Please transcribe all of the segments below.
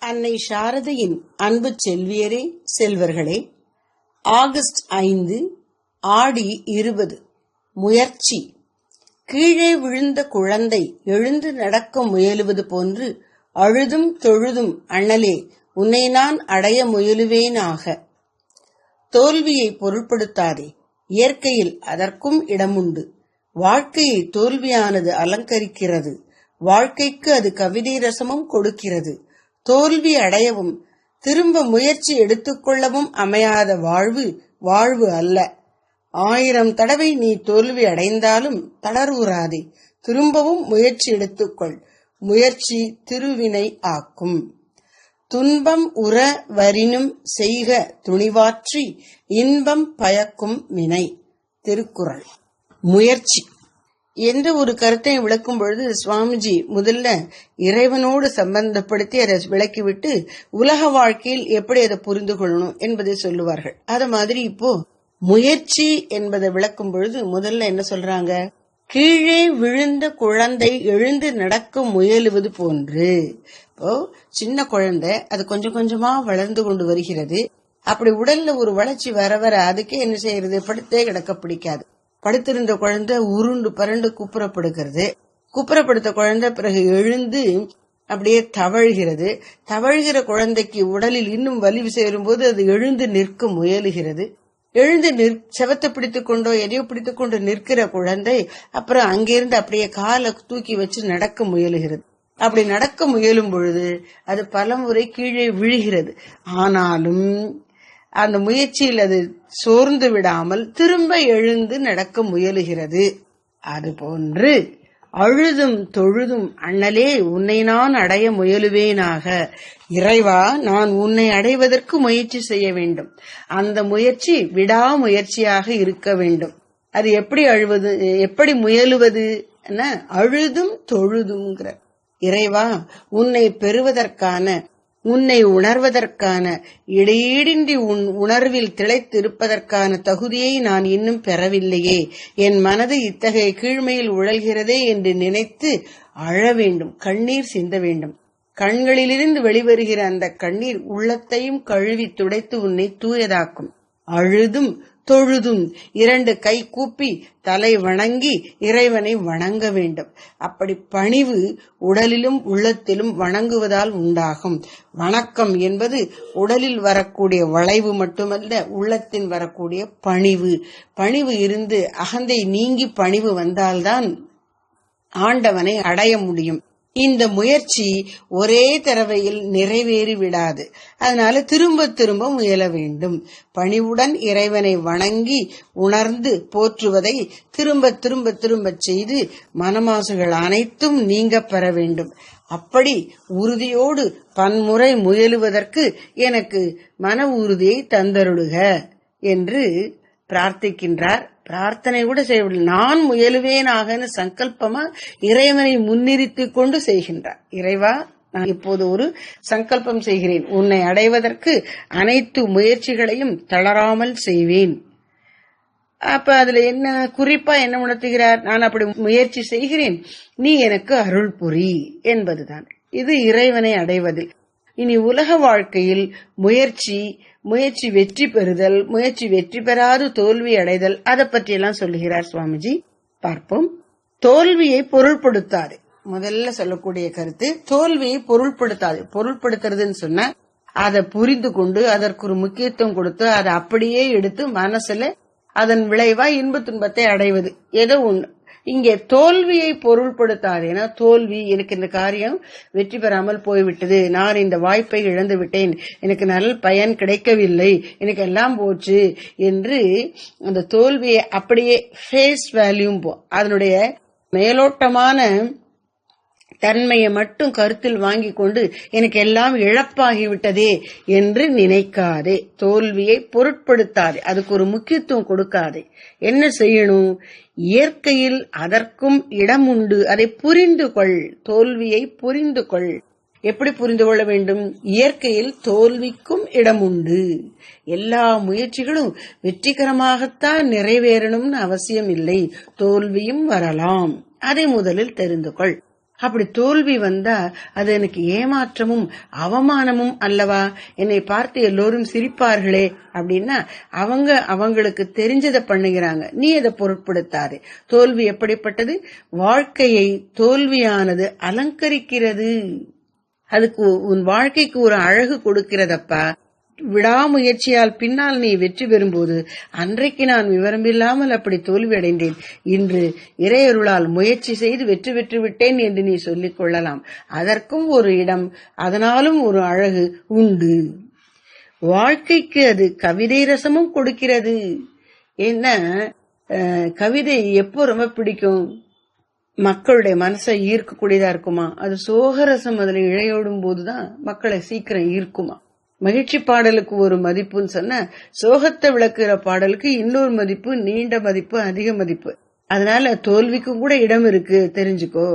அன்னை சாரதையின் அன்பு செல்வியரே செல்வர்களே ஆகஸ்ட் ஐந்து ஆடி இருபது முயற்சி. கீழே விழுந்த குழந்தை எழுந்து நடக்க முயலுவது போன்று அழுதும் தொழுதும் அண்ணலே உன்னை நான் அடைய முயலுவேனாக. தோல்வியை பொருட்படுத்தாதே இயற்கையில் அதற்கும் இடமுண்டு. வாழ்க்கையை தோல்வியானது அலங்கரிக்கிறது வாழ்க்கைக்கு அது கவிதை ரசமும் கொடுக்கிறது. தோல்வி அடையவும் திரும்ப முயற்சி எடுத்துக்கொள்ளவும் அமையாத வாழ்வு வாழ்வு அல்ல. ஆயிரம் தடவை நீ தோல்வி அடைந்தாலும் தளர்வுறாதே திரும்பவும் முயற்சி எடுத்துக்கொள் முயற்சி திருவினை ஆக்கும். துன்பம் உற வரினும் செய்க துணிவாற்றி இன்பம் பயக்கும் வினை. திருக்குறள். முயற்சி. என்ற ஒரு கருத்தை விளக்கும் பொழுது சுவாமிஜி முதல்ல இறைவனோடு சம்பந்தப்படுத்தி அதை விளக்கிவிட்டு உலக வாழ்க்கையில் எப்படி அதை புரிந்து கொள்ளணும் என்பதை சொல்லுவார்கள். அது மாதிரி இப்போ முயற்சி என்பதை விளக்கும் பொழுது முதல்ல என்ன சொல்றாங்க? கீழே விழுந்த குழந்தை எழுந்து நடக்க முயலுவது போன்று. இப்போ சின்ன குழந்தை அது கொஞ்சம் கொஞ்சமா வளர்ந்து கொண்டு வருகிறது. அப்படி உடல்ல ஒரு வளர்ச்சி வர வர அதுக்கே என்ன செய்யறது? படுத்தே கிடக்க பிடிக்காது. படுத்திருந்த குழந்தை உருண்டு பரண்டு குப்புறப்படுகிறது. குப்புறப்படுத்த குழந்தை பிறகு எழுந்து அப்படியே தவழ்கிறது. தவழ்கிற குழந்தைக்கு உடலில் இன்னும் வலிவு சேரும் போது அது எழுந்து நிற்க முயலுகிறது. எழுந்து நிற் செவத்தை பிடித்துக் கொண்டோ எதையோ பிடித்துக் கொண்டு நிற்கிற குழந்தை அப்புறம் அங்கிருந்து அப்படியே காலை தூக்கி வச்சு நடக்க முயலுகிறது. அப்படி நடக்க முயலும் பொழுது அது பலமுறை கீழே விழுகிறது. ஆனாலும் அந்த முயற்சியில் அது சோர்ந்து விடாமல் திரும்ப எழுந்து நடக்க முயலுகிறது. அதுபோன்று அழுதும் தொழுதும் அண்ணலே உன்னை நான் அடைய முயலுவேனாக. இறைவா நான் உன்னை அடைவதற்கு முயற்சி செய்ய வேண்டும். அந்த முயற்சி விடாமுயற்சியாக இருக்க வேண்டும். அது எப்படி அழுவது எப்படி முயலுவது அழுதும் தொழுதுங்கிற. இறைவா உன்னை பெறுவதற்கான உன்னை உணர்வதற்கான இடையீடின்றி உன் உணர்வில் திளைத்திருப்பதற்கான தகுதியை நான் இன்னும் பெறவில்லையே. என் மனது இத்தகைய கீழ்மையில் உழல்கிறதே என்று நினைத்து அழ வேண்டும் கண்ணீர் சிந்த வேண்டும். கண்களிலிருந்து வெளிவருகிற அந்த கண்ணீர் உள்ளத்தையும் கழுவி துடைத்து உன்னை தூயதாக்கும். அழுதும் தொழுதும் இரண்டு கை கூப்பி தலை வணங்கி இறைவனை வணங்க வேண்டும். அப்படி பணிவு உடலிலும் உள்ளத்திலும் வணங்குவதால் உண்டாகும். வணக்கம் என்பது உடலில் வரக்கூடிய வளைவு மட்டுமல்ல உள்ளத்தின் வரக்கூடிய பணிவு. பணிவு இருந்து அகந்தை நீங்கி பணிவு வந்தால்தான் ஆண்டவனை அடைய முடியும். இந்த முயற்சி ஒரே தடவையில் நிறைவேறி விடாது. அதனால திரும்ப திரும்ப முயல வேண்டும். பணிவுடன் இறைவனை வணங்கி உணர்ந்து போற்றுவதை திரும்ப திரும்ப திரும்ப செய்து மனமாசுகள் அனைத்தும் நீங்க பெற வேண்டும். அப்படி உறுதியோடு பன்முறை முயலுவதற்கு எனக்கு மன உறுதியை தந்தருடுக என்று பிரார்த்திக்கின்றார் பிரார்த்தனை கூட செய்யவில்லை நான் முயலுவேனாகனு சங்கல்பமா இறைவனை முன்னிறுத்தி கொண்டு செய்கின்றார். இறைவா நான் இப்போது ஒரு சங்கல்பம் செய்கிறேன். உன்னை அடைவதற்கு அனைத்து முயற்சிகளையும் தளராமல் செய்வேன். அப்ப அதுல என்ன குறிப்பா என்ன உணர்த்துகிறார்? நான் அப்படி முயற்சி செய்கிறேன். நீ எனக்கு அருள் புரி என்பதுதான். இது இறைவனை அடைவதில். இனி உலக வாழ்க்கையில் முயற்சி முயற்சி வெற்றி பெறுதல் முயற்சி வெற்றி பெறாது தோல்வி அடைதல் அதை பற்றியெல்லாம் சொல்லுகிறார் சுவாமிஜி. பார்ப்போம். தோல்வியை பொருள்படுத்தாது. முதல்ல சொல்லக்கூடிய கருத்து தோல்வியை பொருள்படுத்தாது. பொருள்படுத்துறதுன்னு சொன்னா அதை புரிந்து கொண்டு அதற்கு ஒரு முக்கியத்துவம் கொடுத்து அதை அப்படியே எடுத்து மனசுல அதன் விளைவா இன்ப துன்பத்தை அடைவது. ஏதோ ஒண்ணு. இங்கே தோல்வியை பொருள்படுத்தாது ஏன்னா தோல்வி எனக்கு இந்த காரியம் வெற்றி பெறாமல் போய்விட்டது. நான் இந்த வாய்ப்பை இழந்து விட்டேன். எனக்கு நல்ல பயன் கிடைக்கவில்லை. எனக்கு எல்லாம் போச்சு என்று அந்த தோல்வியை அப்படியே ஃபேஸ் வேல்யூம் அதனுடைய மேலோட்டமான தன்மையை மட்டும் கருத்தில் வாங்கி கொண்டு எனக்கு எல்லாம் இழப்பாகிவிட்டதே என்று நினைக்காதே. தோல்வியை பொருட்படுத்தாதே. அதுக்கு ஒரு முக்கியத்துவம் கொடுக்காதே. என்ன செய்யணும்? இயற்கையில் அதற்கும் இடம் உண்டு அதை புரிந்து கொள். தோல்வியை புரிந்து கொள். எப்படி புரிந்து கொள்ள வேண்டும்? இயற்கையில் தோல்விக்கும் இடம் உண்டு எல்லா முயற்சிகளும் வெற்றிகரமாகத்தான் நிறைவேறணும்னு அவசியம் இல்லை தோல்வியும் வரலாம். அதை முதலில் தெரிந்து கொள். அப்படி தோல்வி வந்தா அது எனக்கு ஏமாற்றமும் அவமானமும் அல்லவா? என்னை பார்த்து எல்லோரும் சிரிப்பார்களே அப்படின்னா அவங்க அவங்களுக்கு தெரிஞ்சதை பண்ணுகிறாங்க. நீ அதை பொருட்படுத்தாரு தோல்வி எப்படிப்பட்டது? வாழ்க்கையை தோல்வியானது அலங்கரிக்கிறது. அதுக்கு உன் வாழ்க்கைக்கு ஒரு அழகு கொடுக்கிறதப்பா? விடாமுயற்சியால் பின்னால் நீ வெற்றி பெறும்போது அன்றைக்கு நான் விவரமில்லாமல் அப்படி தோல்வியடைந்தேன். இன்று இறையருளால் முயற்சி செய்து வெற்றி பெற்று விட்டேன் என்று நீ சொல்லிக் கொள்ளலாம். அதற்கும் ஒரு இடம் அதனாலும் ஒரு அழகு உண்டு. வாழ்க்கைக்கு அது கவிதை ரசமும் கொடுக்கிறது. என்ன? கவிதை எப்போ ரொம்ப பிடிக்கும்? மக்களுடைய மனசை ஈர்க்கக்கூடியதா இருக்குமா? அது சோகரசம் அதுல இழையோடும் போதுதான் மக்களை சீக்கிரம் ஈர்க்குமா? மகிழ்ச்சி பாடலுக்கு ஒரு மதிப்புன்னு சொன்ன சோகத்தை விளக்குற பாடலுக்கு இன்னொரு மதிப்பு நீண்ட மதிப்பு அதிக மதிப்பு. அதனால தோல்விக்கும் கூட இடம் இருக்கு தெரிஞ்சுக்கோ.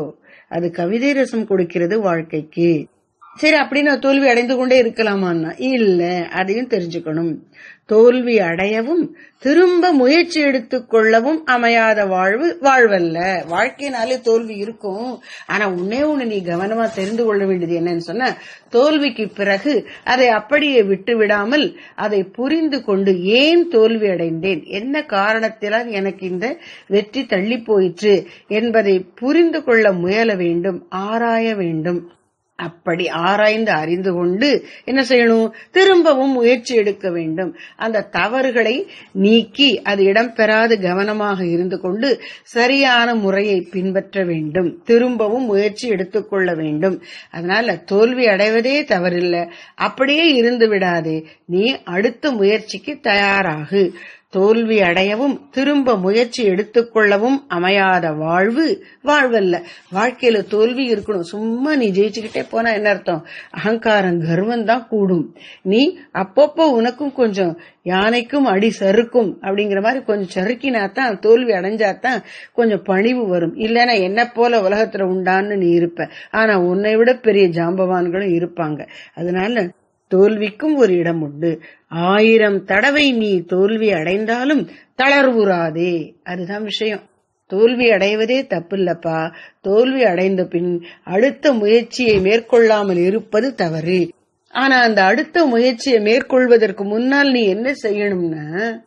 அது கவிதை ரசம் கொடுக்கிறது வாழ்க்கைக்கு. சரி அப்படின்னு தோல்வி அடைந்து கொண்டே இருக்கலாமான்னா? இல்ல அதையும் தெரிஞ்சுக்கணும். தோல்வி அடையவும் திரும்ப முயற்சி எடுத்துக்கொள்ளவும் அமையாத வாழ்வு வாழ்வல்ல. வாழ்க்கையினாலே தோல்வி இருக்கும். ஆனா உன்னே ஒண்ணு நீ கவனமா தெரிந்து கொள்ள வேண்டியது என்னன்னு சொன்ன தோல்விக்கு பிறகு அதை அப்படியே விட்டு விடாமல் அதை புரிந்து கொண்டு ஏன் தோல்வி அடைந்தேன்? என்ன காரணத்திலால் எனக்கு இந்த வெற்றி தள்ளி போயிற்று? என்பதை புரிந்து கொள்ள முயல வேண்டும் ஆராய வேண்டும். அப்படி ஆராய்ந்து அறிந்து கொண்டு என்ன செய்யணும்? திரும்பவும் முயற்சி எடுக்க வேண்டும். அந்த தவறுகளை நீக்கி அது இடம்பெறாது கவனமாக இருந்து கொண்டு சரியான முறையை பின்பற்ற வேண்டும். திரும்பவும் முயற்சி எடுத்துக்கொள்ள வேண்டும். அதனால தோல்வி அடைவதே தவறில்லை. அப்படியே இருந்து விடாதே. நீ அடுத்த முயற்சிக்கு தயாராகு. தோல்வி அடையவும் திரும்ப முயற்சி எடுத்துக்கொள்ளவும் அமையாத வாழ்வு வாழ்வல்ல. வாழ்க்கையில தோல்வி இருக்கணும். சும்மா நீ ஜெயிச்சுக்கிட்டே போனா என்ன அர்த்தம்? அகங்காரம் கர்வம் தான் கூடும். நீ அப்பப்போ உனக்கும் கொஞ்சம் யானைக்கும் அடி சறுக்கும் அப்படிங்கிற மாதிரி கொஞ்சம் சறுக்கினா தான் தோல்வி அடைஞ்சாதான் கொஞ்சம் பணிவு வரும். இல்லைன்னா என்ன போல உலகத்துல உண்டான்னு நீ இருப்ப. ஆனா உன்னை விட பெரிய ஜாம்பவான்களும் இருப்பாங்க. அதனால தோல்விக்கும் ஒரு இடம் உண்டு. ஆயிரம் தடவை நீ தோல்வி அடைந்தாலும் தளர்வுறாதே. அதுதான் விஷயம். தோல்வி அடைவதே தப்பில்லப்பா. தோல்வி அடைந்த பின் அடுத்த முயற்சியை மேற்கொள்ளாமல் இருப்பது தவறு. ஆனா அந்த அடுத்த முயற்சியை மேற்கொள்வதற்கு முன்னால் நீ என்ன செய்யணும்னா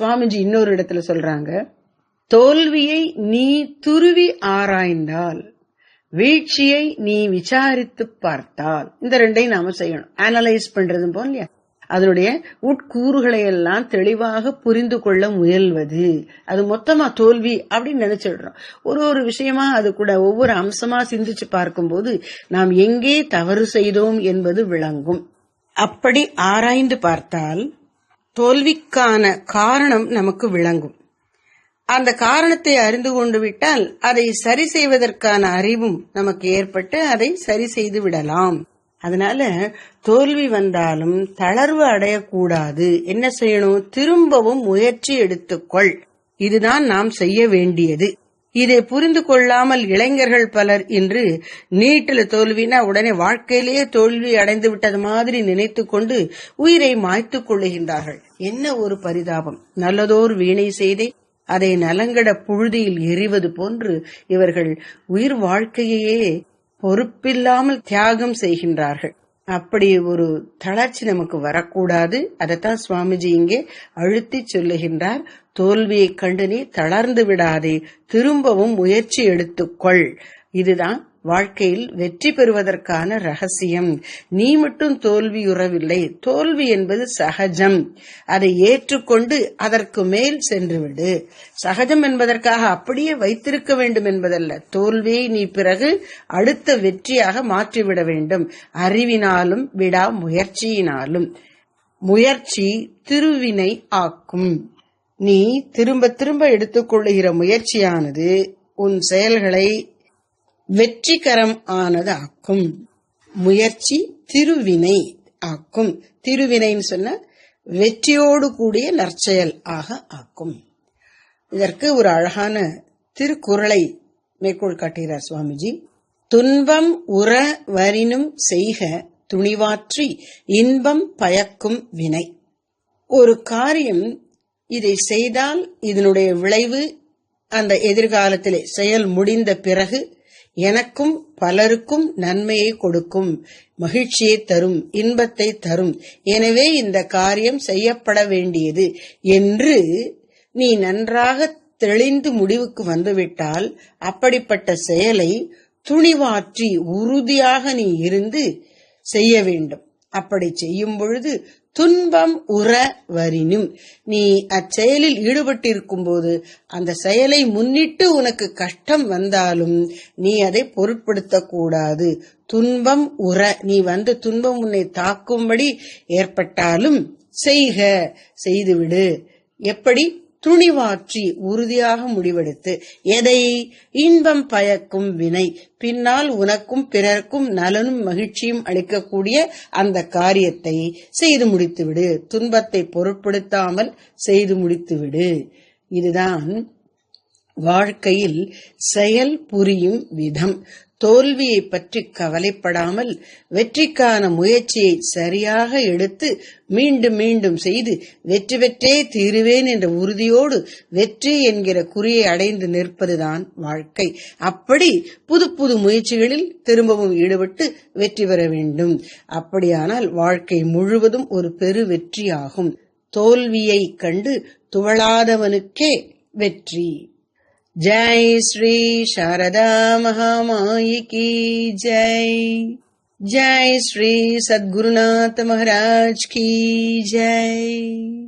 சுவாமிஜி இன்னொரு இடத்துல சொல்றாங்க தோல்வியை நீ துருவி ஆராய்ந்தால் வீழ்ச்சியை நீ விசாரித்து பார்த்தால். இந்த ரெண்டையும் நாம செய்யணும். அனலைஸ் பண்றது போல் இல்லையா? அதனுடைய உட்கூறுகளை எல்லாம் தெளிவாக புரிந்து கொள்ள முயல்வது. அது மொத்தமா தோல்வி அப்படின்னு நினைச்சிடுறோம். ஒரு ஒரு விஷயமா அது கூட ஒவ்வொரு அம்சமா சிந்திச்சு பார்க்கும்போது நாம் எங்கே தவறு செய்தோம் என்பது விளங்கும். அப்படி ஆராய்ந்து பார்த்தால் தோல்விக்கான காரணம் நமக்கு விளங்கும். அந்த காரணத்தை அறிந்து கொண்டு விட்டால் அதை சரி செய்வதற்கான அறிவும் நமக்கு ஏற்பட்டு அதை சரி செய்து விடலாம். அதனால தோல்வி வந்தாலும் தளர்வு அடையக்கூடாது. என்ன செய்யணும்? திரும்பவும் முயற்சி எடுத்துக்கொள். இதுதான் நாம் செய்ய வேண்டியது. இதை புரிந்து கொள்ளாமல் இளைஞர்கள் பலர் இன்று நீட்டில் தோல்வினா உடனே வாழ்க்கையிலேயே தோல்வி அடைந்து விட்டது மாதிரி நினைத்து கொண்டு உயிரை மாய்த்துக் கொள்ளுகின்றார்கள். என்ன ஒரு பரிதாபம்? நல்லதோர் வீணை செய்தே அதை நலங்கட புழுதியில் எறிவது போன்று இவர்கள் உயிர் வாழ்க்கையையே பொறுப்பில்லாமல் தியாகம் செய்கின்றார்கள். அப்படி ஒரு தளர்ச்சி நமக்கு வரக்கூடாது. அதைத்தான் சுவாமிஜி இங்கே அழுத்தி சொல்லுகின்றார். தோல்வியை கண்டு நீ தளர்ந்து விடாதே. திரும்பவும் முயற்சி எடுத்துக்கொள் இதுதான் வாழ்க்கையில் வெற்றி பெறுவதற்கான ரகசியம். நீ மட்டும் தோல்வியுறவில்லை. தோல்வி என்பது சகஜம். அதை ஏற்றுக்கொண்டு அதற்கு மேல் சென்றுவிடு. சகஜம் என்பதற்காக அப்படியே வைத்திருக்க வேண்டும் என்பதல்ல. தோல்வியை நீ பிறகு அடுத்த வெற்றியாக மாற்றிவிட வேண்டும். அறிவினாலும் விடா முயற்சியினாலும். முயற்சி திருவினை ஆக்கும். நீ திரும்ப திரும்ப எடுத்துக்கொள்ளுகிற முயற்சியானது உன் செயல்களை வெற்றிகரம் ஆனதாக்கும். முயற்சி திருவினை ஆக்கும். திருவினைன்னு சொன்ன வெற்றியோடு கூடிய நற்செயல் ஆக ஆக்கும். இதற்கு ஒரு அழகான திருக்குறளை மேற்கோள் காட்டுகிறார் சுவாமிஜி. துன்பம் உற வரினும் செய்க துணிவாற்றி இன்பம் பயக்கும் வினை. ஒரு காரியம் இதை செய்தால் இதனுடைய விளைவு அந்த எதிர்காலத்திலே செயல் முடிந்த பிறகு எனக்கும் பலருக்கும் நன்மையை கொடுக்கும் மகிழ்ச்சியை தரும் இன்பத்தை தரும். எனவே இந்த காரியம் செய்யப்பட வேண்டியது என்று நீ நன்றாக தெளிந்து முடிவுக்கு வந்துவிட்டால் அப்படிப்பட்ட செயலை துணிவாற்றி உறுதியாக நீ இருந்து செய்ய வேண்டும். அப்படி செய்யும் பொழுது துன்பம் உற வரினும். நீ அச்செயலில் ஈடுபட்டிருக்கும் போது அந்த செயலை முன்னிட்டு உனக்கு கஷ்டம் வந்தாலும் நீ அதை பொருட்படுத்த கூடாது துன்பம் உற நீ வந்து துன்பம் உன்னை தாக்கும்படி ஏற்பட்டாலும் செய்க செய்துவிடு. எப்படி? துணிவாற்றி உறுதியாக முடிவெடுத்து எதை? இன்பம் பயக்கும் வினை. பின்னால் உனக்கும் பிறர்க்கும் நலனும் மகிழ்ச்சியும் அளிக்கக்கூடிய அந்த காரியத்தை செய்து முடித்துவிடு. துன்பத்தை பொருட்படுத்தாமல் செய்து முடித்துவிடு. இதுதான் வாழ்க்கையில் செயல் புரியும் விதம். தோல்வியை பற்றி கவலைப்படாமல் வெற்றிக்கான முயற்சியை சரியாக எடுத்து மீண்டும் மீண்டும் செய்து வெற்றி பெற்றே தீருவேன் என்ற உறுதியோடு வெற்றி என்கிற குறியை அடைந்து நிற்பதுதான் வாழ்க்கை. அப்படி புது புது முயற்சிகளில் திரும்பவும் ஈடுபட்டு வெற்றி பெற வேண்டும். அப்படியானால் வாழ்க்கை முழுவதும் ஒரு பெரு வெற்றியாகும். தோல்வியை கண்டு துவளாதவனுக்கே வெற்றி. जय श्री शारदा महामाई की जय। जय श्री सद्गुरुनाथ महाराज की जय।